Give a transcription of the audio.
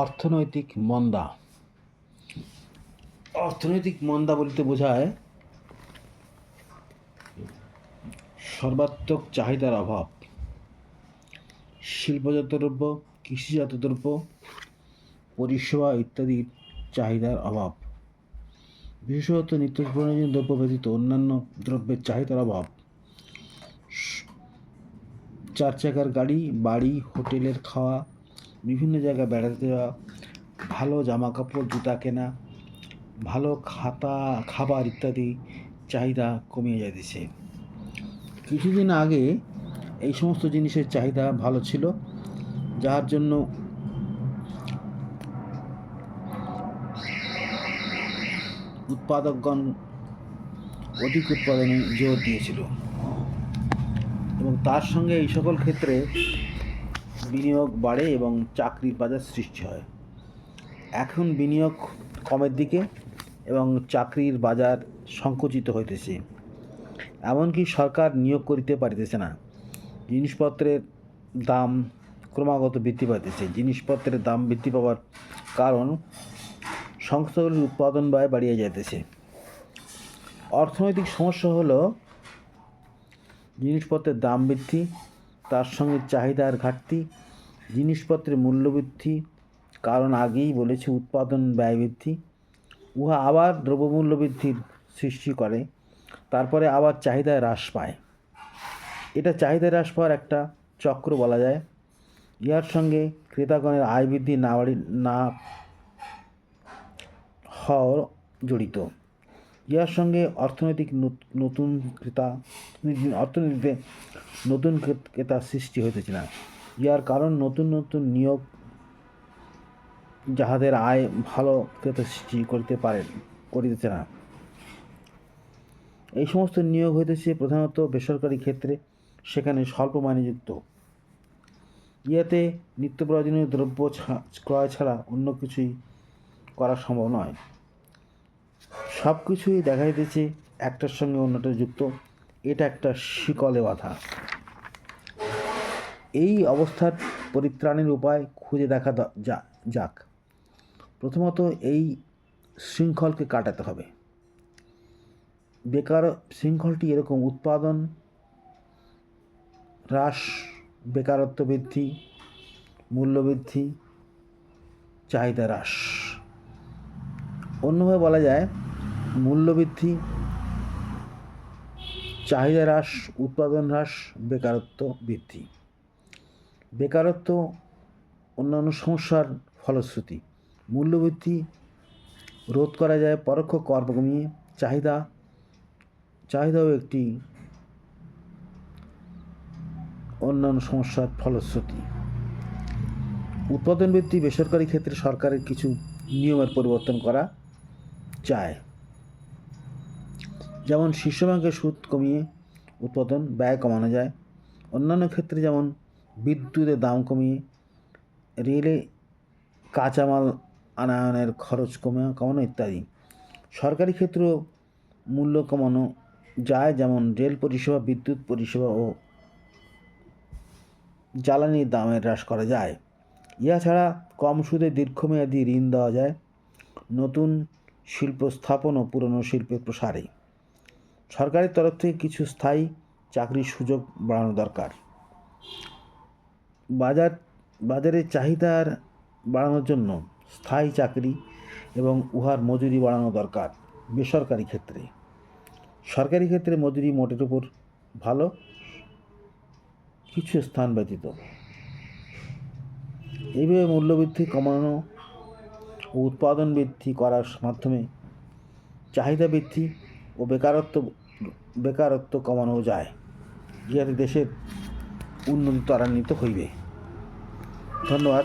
অর্থনৈতিক মন্দা। অর্থনৈতিক মন্দা বলতে বোঝায় সর্বাত্মক চাহিদার অভাব। শিল্পজাত দ্রব্য, কৃষিজাত দ্রব্য, পরিষেবা ইত্যাদির চাহিদার অভাব। বিশেষত নিত্য প্রয়োজনীয় দ্রব্য ব্যতীত অন্যান্য দ্রব্যের চাহিদার অভাব। চার চাকার গাড়ি, বাড়ি, হোটেলের খাওয়া বিভিন্ন জায়গায় বেড়াতে যাওয়া, ভালো জামা কাপড় জুতা কেনা, ভালো খাতা, খাবার ইত্যাদি চাহিদা কমিয়ে যাইতেছে। কিছুদিন আগে এই সমস্ত জিনিসের চাহিদা ভালো ছিল, যার জন্য উৎপাদকগণ অধিক উৎপাদনে জোর দিয়েছিল। এবং তার সঙ্গে এই সকল ক্ষেত্রে বিনিয়োগ বাড়ে এবং চাকরির বাজার সৃষ্টি হয়। এখন বিনিয়োগ কমের দিকে এবং চাকরির বাজার সংকুচিত হইতেছে। এমনকি সরকার নিয়োগ করিতে পারিতেছে না। জিনিসপত্রের দাম ক্রমাগত বৃদ্ধি পাইতেছে। জিনিসপত্রের দাম বৃদ্ধি পাওয়ার কারণ সংস্থাগুলির উৎপাদন ব্যয় বাড়িয়ে যাইতেছে। অর্থনৈতিক সমস্যা হলো, জিনিসপত্রের দাম বৃদ্ধি তার সঙ্গে চাহিদার ঘাটতি, জিনিসপত্রের মূল্যবৃদ্ধি, কারণ আগেই বলেছি উৎপাদন ব্যয় বৃদ্ধি। উহা আবার দ্রব্যমূল্য বৃদ্ধির সৃষ্টি করে, তারপরে আবার চাহিদা হ্রাস পায়। এটা চাহিদা হ্রাস পাওয়ার একটা চক্র বলা যায়। ইহার সঙ্গে ক্রেতাগণের আয় বৃদ্ধি না না হওয়ার জড়িত। ইহার সঙ্গে অর্থনৈতিক নত- নতুন ক্রেতা অর্থনীতিতে নতুন ক্রে- ক্রেতা সৃষ্টি হইতেছে না ইহার কারণ নতুন নতুন নিয়োগ যাহাদের আয় ভালো ক্রেতা সৃষ্টি করিতে পারেন করিতেছে না। এই সমস্ত নিয়োগ হইতেছে প্রধানত বেসরকারি ক্ষেত্রে, সেখানে স্বল্প মানিযুক্ত ইহাতে নিত্য প্রয়োজনীয় দ্রব্য ক্রয় ছাড়া অন্য কিছুই করা সম্ভব নয়। সব কিছুই দেখা যাইতেছে একটার সঙ্গে অন্যটা যুক্ত। এটা একটা শিকলে বাধা। এই অবস্থার পরিত্রাণের উপায় খুঁজে দেখা যাক। প্রথমত এই শৃঙ্খলকে কাটাতে হবে। বেকার শৃঙ্খলটি এরকম উৎপাদন, হ্রাস, বেকারত্ব বৃদ্ধি মূল্যবৃদ্ধি চাহিদা হ্রাস। অন্যভাবে বলা যায় মূল্যবৃদ্ধি, চাহিদা হ্রাস, উৎপাদন হ্রাস, বেকারত্ব বৃদ্ধি। বেকারত্ব অন্যান্য সমস্যার ফলশ্রুতি। মূল্যবৃদ্ধি রোধ করা যায় পরোক্ষ কর কমিয়ে চাহিদা, চাহিদাও একটি অন্যান্য সমস্যার ফলশ্রুতি। উৎপাদন বৃদ্ধি বেসরকারি ক্ষেত্রে সরকারের কিছু নিয়মের পরিবর্তন করা চায় যেমন শীর্ষ ব্যাংকের সুদ কমিয়ে উৎপাদন, ব্যয় কমানো যায়। অন্যান্য ক্ষেত্রে যেমন বিদ্যুতের দাম কমিয়ে রেলে কাঁচামাল আনায়নের খরচ কমে, কমানো ইত্যাদি। সরকারি ক্ষেত্রেও মূল্য কমানো যায়, যেমন রেল পরিষেবা, বিদ্যুৎ পরিষেবা ও জ্বালানির দামের হ্রাস করা যায়। ইহা ছাড়া কম সুদে দীর্ঘমেয়াদী ঋণ দেওয়া যায়। নতুন শিল্প স্থাপন ও পুরনো শিল্পের প্রসারে। সরকারের তরফ থেকে কিছু স্থায়ী চাকরির সুযোগ বাড়ানো দরকার। বাজার, বাজারের চাহিদার বাড়ানোর জন্য স্থায়ী চাকরি এবং উহার মজুরি বাড়ানো দরকার বেসরকারি ক্ষেত্রে। সরকারি ক্ষেত্রে মজুরি মোটের উপর ভালো, কিছু স্থান ব্যতীত। এইভাবে মূল্যবৃদ্ধি কমানো ও উৎপাদন বৃদ্ধি করার মাধ্যমে চাহিদা বৃদ্ধি ও বেকারত্ব বেকারত্ব কমানো যায়। ইহাতে দেশের উন্নতি ত্বরান্বিত হইবে। ধন্যবাদ।